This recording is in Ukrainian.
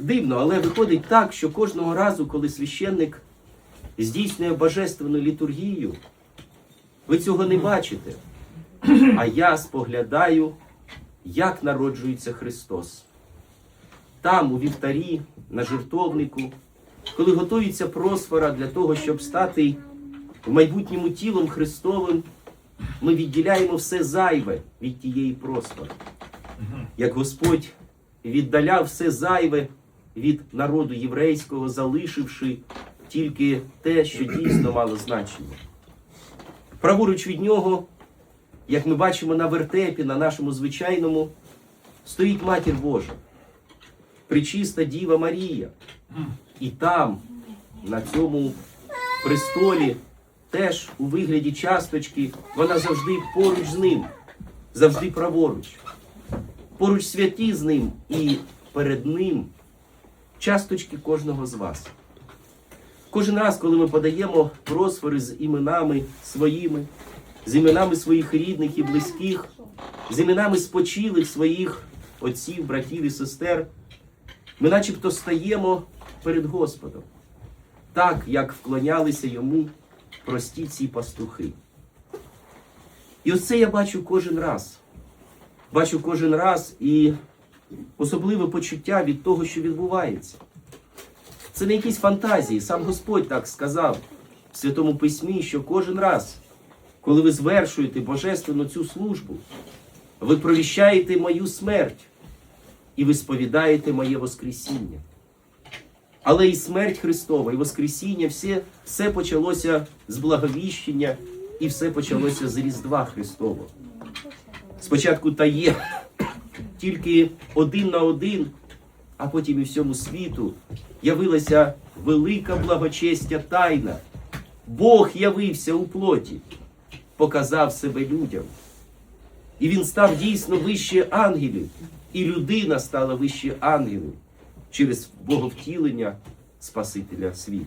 дивно, але виходить так, що кожного разу, коли священник здійснює божественну літургію, ви цього не бачите. А я споглядаю, як народжується Христос. Там, у вівтарі, на жертовнику, коли готується просфора для того, щоб стати в майбутньому тілом Христовим, ми відділяємо все зайве від тієї просфори. Як Господь віддаляв все зайве від народу єврейського, залишивши тільки те, що дійсно мало значення. Праворуч від нього, як ми бачимо на вертепі, на нашому звичайному, стоїть Матір Божа, причиста Діва Марія. І там, на цьому престолі, теж у вигляді часточки, вона завжди поруч з ним, завжди праворуч. Поруч святі з ним і перед ним часточки кожного з вас. Кожен раз, коли ми подаємо просфори з іменами своїми, з іменами своїх рідних і близьких, з іменами спочилих своїх отців, братів і сестер, ми начебто стаємо перед Господом, так як вклонялися йому прості ці пастухи. І оце я бачу кожен раз. Бачу кожен раз і особливе почуття від того, що відбувається. Це не якісь фантазії. Сам Господь так сказав в Святому Письмі, що кожен раз, коли ви звершуєте божественну цю службу, ви провіщаєте мою смерть і ви сповідаєте моє Воскресіння. Але і смерть Христова, і Воскресіння, все, все почалося з благовіщення, і все почалося з Різдва Христового. Спочатку таєм, тільки один на один, а потім і всьому світу явилася велика благочестя тайна. Бог явився у плоті, показав себе людям. І він став дійсно вище ангелів, і людина стала вище ангелів через Боговтілення Спасителя світу.